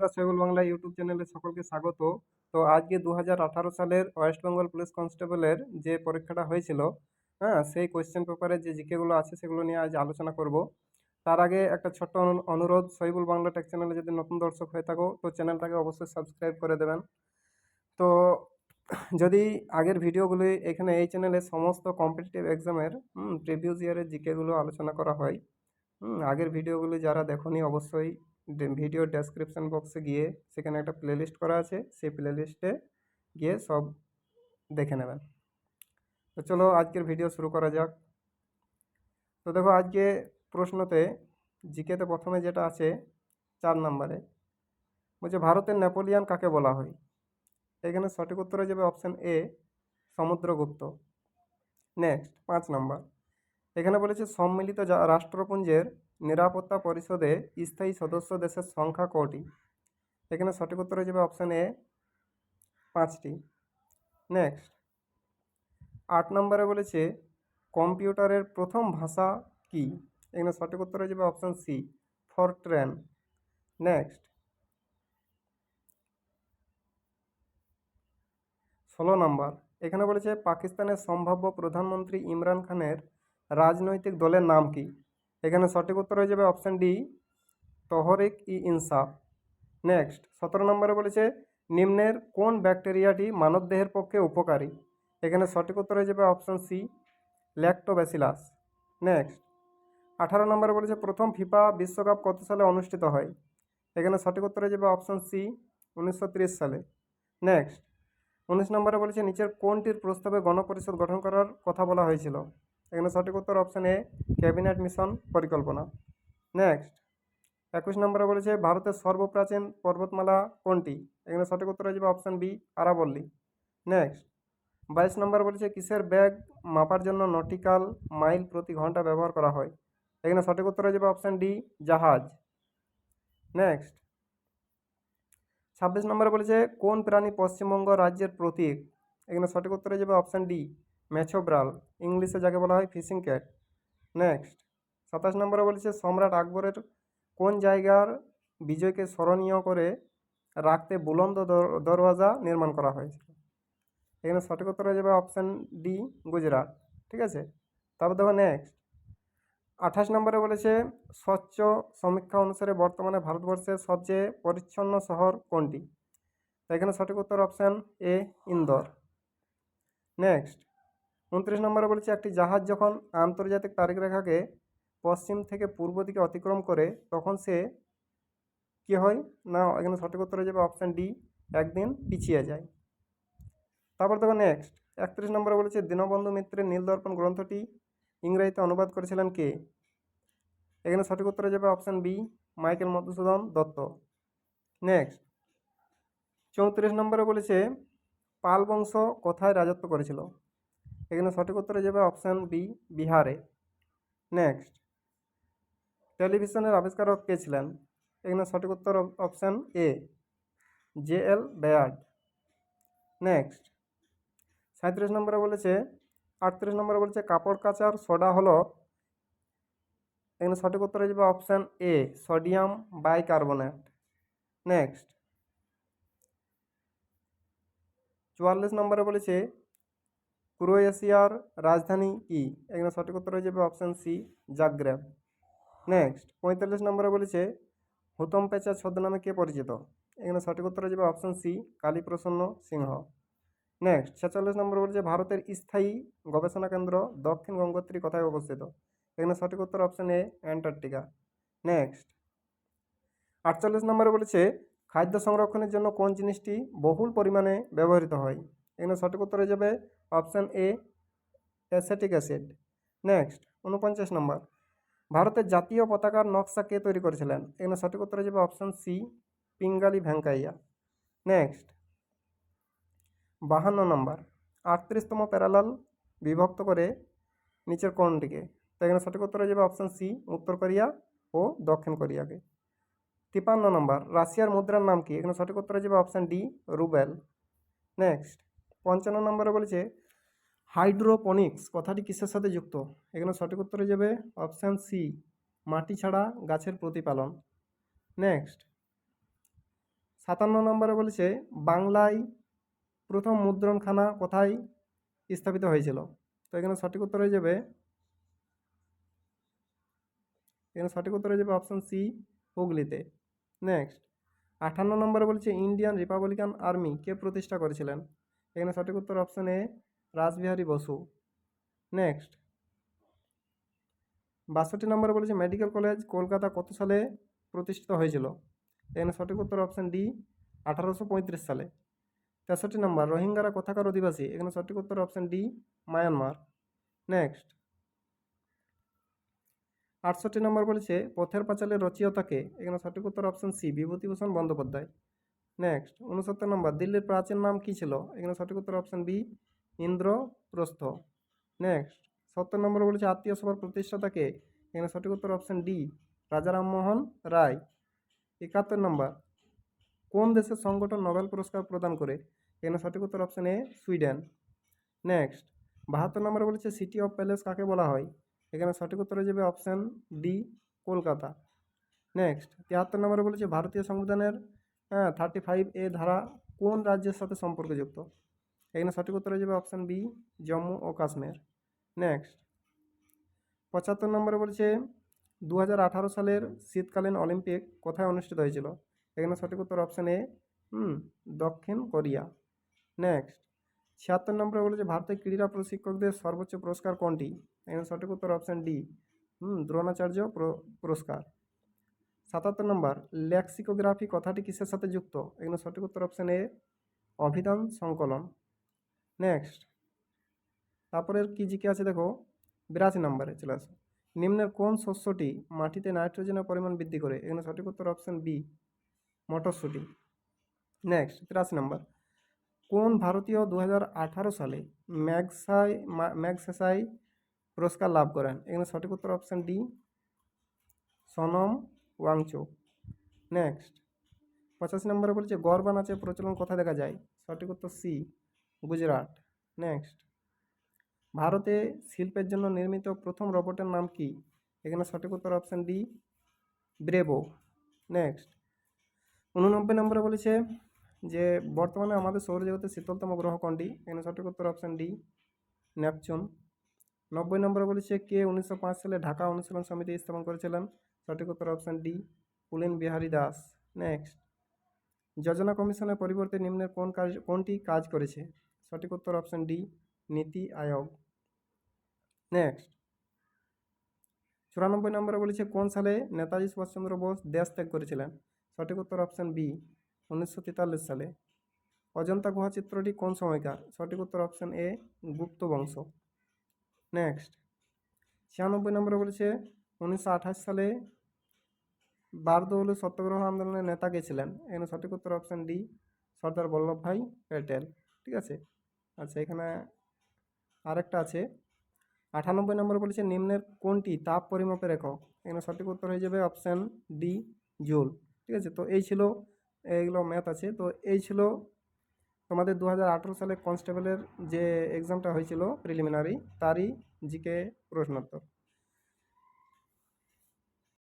আমরা সৈবল বাংলা ইউটিউব চ্যানেলে সকলকে স্বাগত। তো আজকে দু হাজার আঠারো সালের ওয়েস্ট বেঙ্গল পুলিশ কনস্টেবলের যে পরীক্ষাটা হয়েছিল হ্যাঁ সেই কোয়েশ্চেন পেপারে যে জিকেগুলো আছে সেগুলো নিয়ে আজ আলোচনা করব। তার আগে একটা ছোট্ট অনু- অনুরোধ সৈবুল বাংলা টেক চ্যানেলে যদি নতুন দর্শক হয়ে থাকো, তো চ্যানেলটাকে অবশ্যই সাবস্ক্রাইব করে দেবেন। তো যদি আগের ভিডিওগুলি এখানে এই চ্যানেলে সমস্ত কম্পিটিটিভ এক্সামের প্রিভিয়াস ইয়ারের জিকেগুলো আলোচনা করা হয় আগের ভিডিওগুলি যারা দেখোনি অবশ্যই ভিডিও ডেসক্রিপশন বক্সে গিয়ে সেখানে একটা প্লেলিস্ট করা আছে, সেই প্লেলিস্টে গিয়ে সব দেখে নেবেন। তো চলো আজকের ভিডিও শুরু করা যাক। তো দেখো আজকে প্রশ্নতে জিকেতে প্রথমে যেটা আছে, চার নম্বরে, বলছে ভারতের নেপোলিয়ান কাকে বলা হয়? এখানে সঠিক উত্তরে যাবে অপশান এ সমুদ্রগুপ্ত। নেক্সট পাঁচ নম্বর, এখানে বলেছে সম্মিলিত রাষ্ট্রপুঞ্জের নিরাপত্তা পরিষদে স্থায়ী সদস্য দেশের সংখ্যা কটি? এখানে সঠিক উত্তর হয়ে যাবে অপশান এ পাঁচটি। নেক্সট আট নম্বরে বলেছে, কম্পিউটারের প্রথম ভাষা কি? এখানে সঠিক উত্তর হয়ে যাবে option C for train. Next ষোলো নম্বর, এখানে বলেছে, পাকিস্তানের সম্ভাব্য প্রধানমন্ত্রী ইমরান খানের রাজনৈতিক দলের নাম কি? এখানে সঠিক উত্তর হয়ে যাবে অপশান ডি তহরিক ই ইনসাফ। নেক্সট সতেরো নম্বরে বলেছে, নিম্নের কোন ব্যাকটেরিয়াটি মানবদেহের পক্ষে উপকারী? এখানে সঠিক উত্তর হয়ে যাবে অপশান সি ল্যাক্টোব্যাসিলাস নেক্সট আঠারো নম্বরে বলেছে, প্রথম ফিফা বিশ্বকাপ কত সালে অনুষ্ঠিত হয়? এখানে সঠিক উত্তর হয়ে যাবে অপশান সি উনিশশো সালে। নেক্সট উনিশ নম্বরে বলেছে, নিচের কোনটির প্রস্তাবে গণপরিষদ গঠন করার কথা বলা হয়েছিল? এখানে সঠিক উত্তর অপশান এ ক্যাবিনেট মিশন পরিকল্পনা। নেক্সট একুশ নম্বরে বলেছে, ভারতের সর্বপ্রাচীন পর্বতমালা কোনটি? এখানে সঠিক উত্তর হয়ে যাবে অপশান বি আরাবল্লী। নেক্সট বাইশ নম্বর বলেছে, কিসের ব্যাগ মাপার জন্য নটিক্যাল মাইল প্রতি ঘণ্টা ব্যবহার করা হয়? এখানে সঠিক উত্তর হয়ে যাবে অপশান ডি জাহাজ। নেক্সট ছাব্বিশ নম্বরে বলেছে, কোন প্রাণী পশ্চিমবঙ্গ রাজ্যের প্রতীক? এখানে সঠিক উত্তর হয়ে যাবে অপশান ডি ম্যাছোব্রাল ইংলিশে যাকে বলা হয় ফিশিং ক্যাট। নেক্সট, সাতাশ নম্বরে বলেছে, সম্রাট আকবরের কোন জায়গার বিজয়কে স্মরণীয় করে রাখতে বুলন্দ দর- দরওয়াজা নির্মাণ করা হয়েছিল? এখানে সঠিক উত্তর হয়ে যাবে অপশান ডি, গুজরাট। ঠিক আছে? তারপর দেখো নেক্সট, আঠাশ নম্বরে বলেছে, স্বচ্ছ সমীক্ষা অনুসারে বর্তমানে ভারতবর্ষের সবচেয়ে পরিচ্ছন্ন শহর কোনটি? এখানে সঠিক উত্তর অপশান এ, ইন্দোর। নেক্সট উনত্রিশ নম্বরে বলেছে, একটি জাহাজ যখন আন্তর্জাতিক তারিখ রেখাকে পশ্চিম থেকে পূর্ব দিকে অতিক্রম করে, তখন সে কী হয়? না, এখানে সঠিক উত্তর হয়ে যাবে অপশান ডি, একদিন পিছিয়ে যায়। তারপর দেখো নেক্সট একত্রিশ নম্বরে বলেছে, দীনবন্ধু মিত্রের নীলদর্পণ গ্রন্থটি ইংরেজিতে অনুবাদ করেছিলেন কে? এখানে সঠিক উত্তর যাবে option B, Michael Madhusudan Dutt. Next চৌত্রিশ নম্বরে বলেছে, পাল বংশ কোথায় রাজত্ব করেছিল? এখানে সঠিক উত্তরে যাবে অপশান বি বিহারে। নেক্সট টেলিভিশনের আবিষ্কারক কে ছিলেন? এখানে সঠিক উত্তর option A J L Baird next সাঁত্রিশ নম্বরে বলেছে, আটত্রিশ নম্বরে বলেছে, কাপড় কাচার সোডা হলো, এখানে সঠিক উত্তর যাবে option A sodium bicarbonate next চুয়াল্লিশ নম্বরে বলেছে ক্রোয়েশিয়ার রাজধানী কি? এখানে সঠিক উত্তর হয়ে যাবে অপশান সি জাগ্রেব। নেক্সট পঁয়তাল্লিশ নম্বরে বলেছে, হুতম পেঁচা ছদ্মনামে কে পরিচিত? এখানে সঠিক উত্তর হয়ে যাবে option C Kaliprasanna Singha. Next ছেচল্লিশ নম্বর বলছে, ভারতের স্থায়ী গবেষণা কেন্দ্র দক্ষিণ গঙ্গোত্রী কোথায় অবস্থিত? এখানে সঠিক উত্তর অপশান এ অ্যান্টার্কটিকা। নেক্সট আটচল্লিশ নম্বরে বলেছে, খাদ্য সংরক্ষণের জন্য কোন জিনিসটি বহুল পরিমাণে ব্যবহৃত হয়? এখানে সঠিক উত্তর হয়ে যাবে option A, acetic acid. Next, উনপঞ্চাশ নম্বর। ভারতের জাতীয় পতাকার নকশা কে তৈরি করেছিলেন? এখানে সঠিক উত্তর হয়ে যাবে option C, Pingali Venkayya. Next, বাহান্ন নম্বর। আটত্রিশতম প্যারালাল বিভক্ত করে নিচের কোনটিকে তো এখানে সঠিক উত্তর হয়ে যাবে অপশান সি, উত্তর কোরিয়া ও দক্ষিণ কোরিয়াকে। তিপান্ন নম্বর, রাশিয়ার মুদ্রার নাম কি? এখানে সঠিক উত্তর হয়ে যাবে অপশান ডি, রুবেল। নেক্সট পঞ্চান্ন নম্বরে বলেছে, হাইড্রোপনিক্স কথাটি কিসের সাথে যুক্ত? এখানে সঠিক উত্তর যাবে অপশান সি, মাটি ছাড়া গাছের প্রতিপালন। নেক্সট, সাতান্ন নম্বরে বলেছে, বাংলায় প্রথম মুদ্রণখানা কোথায় স্থাপিত হয়েছিল? তো এখানে সঠিক উত্তর হয়ে যাবে, এখানে সঠিক উত্তর হয়ে যাবে অপশন সি, হুগলিতে। নেক্সট, আঠান্ন নম্বরে বলছে, ইন্ডিয়ান রিপাবলিকান আর্মি কে প্রতিষ্ঠা করেছিলেন? এখানে সঠিক উত্তর option A Rashbehari Bose. Next বাষট্টি নম্বরে বলেছে মেডিকেল কলেজ কলকাতা কত সালে প্রতিষ্ঠিত হয়েছিল? এখানে সঠিক উত্তর অপশন ডি আঠারোশো পঁয়ত্রিশ সালে। তেষট্টি নম্বর, রোহিঙ্গারা কোথাকার অধিবাসী? এখানে সঠিক উত্তর অপশন ডি মায়ানমার। নেক্সট আটষট্টি নম্বর বলেছে, পথের পাঁচালের রচয়িতাকে এখানে সঠিক উত্তর option C Bibhutibhushan Bandyopadhyay. Next উনসত্তর নম্বর, দিল্লির প্রাচীন নাম কী ছিল? এখানে সঠিক উত্তর অপশন বি ইন্দ্রপ্রস্থ। নেক্সট সত্তর নম্বর বলেছে আত্মীয় সভার প্রতিষ্ঠাতাকে এখানে সঠিক উত্তর অপশন ডি রাজা রামমোহন রায়। একাত্তর নম্বর, কোন দেশের সংগঠন নোবেল পুরস্কার প্রদান করে? এখানে সঠিক উত্তর অপশন এ সুইডেন। নেক্সট বাহাত্তর নম্বরে বলেছে সিটি অফ প্যালেস কাকে বলা হয়? এখানে সঠিক উত্তর যাবে অপশান ডি কলকাতা। নেক্সট তিয়াত্তর নম্বরে বলেছে ভারতীয় সংবিধানের হ্যাঁ থার্টি ফাইভ এ ধারা কোন রাজ্যের সাথে সম্পর্কযুক্ত? এখানে সঠিক উত্তর হয়ে যাবে অপশান বি জম্মু ও কাশ্মীর। নেক্সট পঁচাত্তর নম্বরে বলছে দু হাজার আঠারো সালের শীতকালীন অলিম্পিক কোথায় অনুষ্ঠিত হয়েছিল? এখানে সঠিক উত্তর অপশান এ হুম, দক্ষিণ কোরিয়া। নেক্সট ছিয়াত্তর নম্বরে বলেছে, ভারতের ক্রীড়া প্রশিক্ষকদের সর্বোচ্চ পুরস্কার কোনটি? এখানে সঠিক উত্তর অপশান ডি হুম, দ্রোণাচার্য পুরস্কার। সাতাত্তর নম্বর, লেক্সিকোগ্রাফি কথাটি কিসের সাথে যুক্ত? এখানে সঠিক উত্তর অপশান এ অভিধান সংকলন। নেক্সট তারপরে কি জিকে আছে দেখো? বিরাশি নম্বরে, চলে আসো। নিম্নের কোন শস্যটি মাটিতে নাইট্রোজেনের পরিমাণ বৃদ্ধি করে? এখানে সঠিক উত্তর অপশান বি মটরশুঁটি। নেক্সট তিরাশি নম্বর, কোন ভারতীয় দু হাজার আঠারো সালে ম্যাগসাই ম্যাগসেসাই পুরস্কার লাভ করেন? এখানে সঠিক উত্তর option D Sonam Wangchuk. Next. পঁচাশি নম্বরে বলছে গরবা নাচের প্রচলন কোথায় দেখা যায়? সঠিক উত্তর সি, গুজরাট। নেক্সট। ভারতে শিল্পের জন্য নির্মিত প্রথম রোবটের নাম কি? এখানে সঠিক উত্তর অপশান ডি, ব্রেবো। নেক্সট। উননব্বই নম্বরে বলেছে যে, বর্তমানে আমাদের সৌরজগতের শীতলতম গ্রহ কোনটি? এখানে সঠিক উত্তর অপশান ডি, নেপচুন। নব্বই নম্বরে বলেছে কে উনিশশো পাঁচ সালে ঢাকা অনুশীলন সমিতি স্থাপন করেছিলেন? সঠিক উত্তর option D Pulin Behari Das. Next যোজনা কমিশনের পরিবর্তে নিম্নের কোন কাজ, কোনটি কাজ করেছে? সঠিক উত্তর অপশান ডি নীতি আয়োগ। নেক্সট চুরানব্বই নম্বরে বলেছে কোন সালে নেতাজি সুভাষচন্দ্র বোস দেশ ত্যাগ করেছিলেন? সঠিক উত্তর অপশান বি উনিশশো তেতাল্লিশ সালে। অজন্তা গুহা চিত্রটি কোন সময়কার? সঠিক উত্তর অপশান এ গুপ্ত বংশ। নেক্সট ছিয়ানব্বই নম্বরে বলেছে উনিশশো আঠাশ সালে বারদৌলি সত্যগ্রহ আন্দোলনের নেতা কে ছিলেন এখানে সঠিক উত্তর অপশান ডি সর্দার বল্লভভাই প্যাটেল ঠিক আছে? আচ্ছা এখানে আরেকটা আছে। আটানব্বই নম্বর বলেছে, নিম্নের কোনটি তাপ পরিমাপের একক? এখানে সঠিক উত্তর হয়ে যাবে অপশান ডি জুল। ঠিক আছে? তো এই ছিল এইগুলো ম্যাথ আছে। তো এই ছিল তোমাদের দু হাজার আঠেরো সালে কনস্টেবলের যে এক্সামটা হয়েছিল প্রিলিমিনারি তারই জিকে প্রশ্নোত্তর।